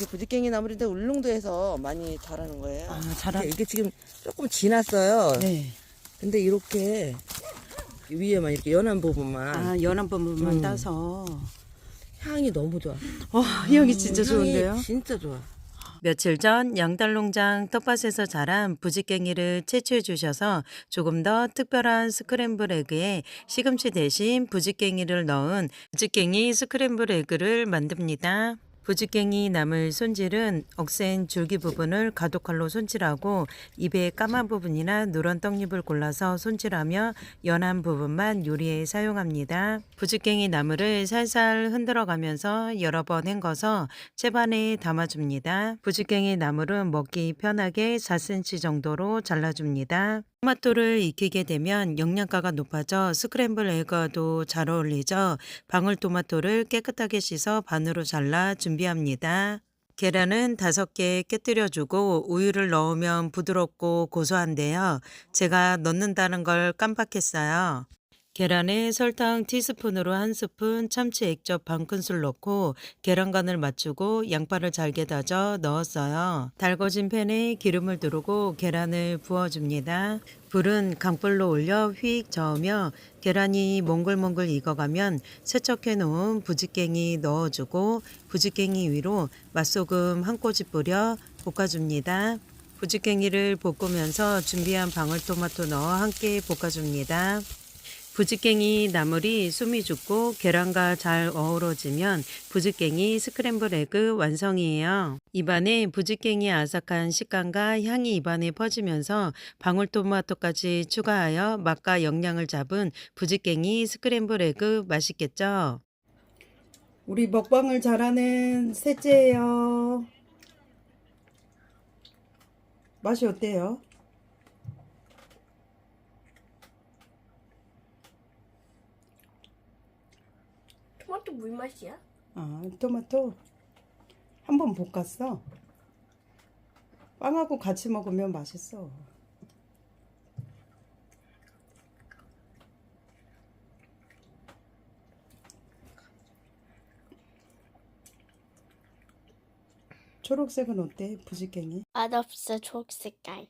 이게 부지깽이 나물인데 울릉도에서 많이 자라는 거예요. 아, 자라. 이게 지금 조금 지났어요. 네. 근데 이렇게 위에만 이렇게 연한 부분만 아, 연한 부분만 음. 따서. 향이 너무 좋아. 어, 향이 진짜 향이 좋은데요? 진짜 좋아. 며칠 전 양달농장 텃밭에서 자란 부지깽이를 채취해 주셔서 조금 더 특별한 스크램블 에그에 시금치 대신 부지깽이를 넣은 부지깽이 스크램블 에그를 만듭니다. 부지깽이 나물 손질은 억센 줄기 부분을 가독칼로 손질하고 입에 까만 부분이나 누런 떡잎을 골라서 손질하며 연한 부분만 요리에 사용합니다. 부지깽이 나물을 살살 흔들어 가면서 여러 번 헹궈서 채반에 담아줍니다. 부지깽이 나물은 먹기 편하게 4cm 정도로 잘라줍니다. 토마토를 익히게 되면 영양가가 높아져 스크램블 에그와도 잘 어울리죠. 방울토마토를 깨끗하게 씻어 반으로 잘라 준비합니다. 계란은 다섯 개 깨뜨려주고 우유를 넣으면 부드럽고 고소한데요. 제가 넣는다는 걸 깜빡했어요. 계란에 설탕 티스푼으로 한 스푼, 참치 액젓 반 큰술 넣고 계란 간을 맞추고 양파를 잘게 다져 넣었어요. 달궈진 팬에 기름을 두르고 계란을 부어줍니다. 불은 강불로 올려 휙 저으며 계란이 몽글몽글 익어가면 세척해 놓은 부지깽이 넣어주고 부지깽이 위로 맛소금 한 꼬집 뿌려 볶아줍니다. 부지깽이를 볶으면서 준비한 방울토마토 넣어 함께 볶아줍니다. 부지깽이 나물이 숨이 죽고 계란과 잘 어우러지면 부지깽이 스크램블 에그 완성이에요. 입안에 부지깽이 아삭한 식감과 향이 입안에 퍼지면서 방울토마토까지 추가하여 맛과 영양을 잡은 부지깽이 스크램블 에그 맛있겠죠? 우리 먹방을 잘하는 셋째예요. 맛이 어때요? 토마토 물 맛이야? 아, 토마토 한 번 볶았어. 빵하고 같이 먹으면 맛있어. 초록색은 어때? 부지깽이? 맛없어 초록 색깔.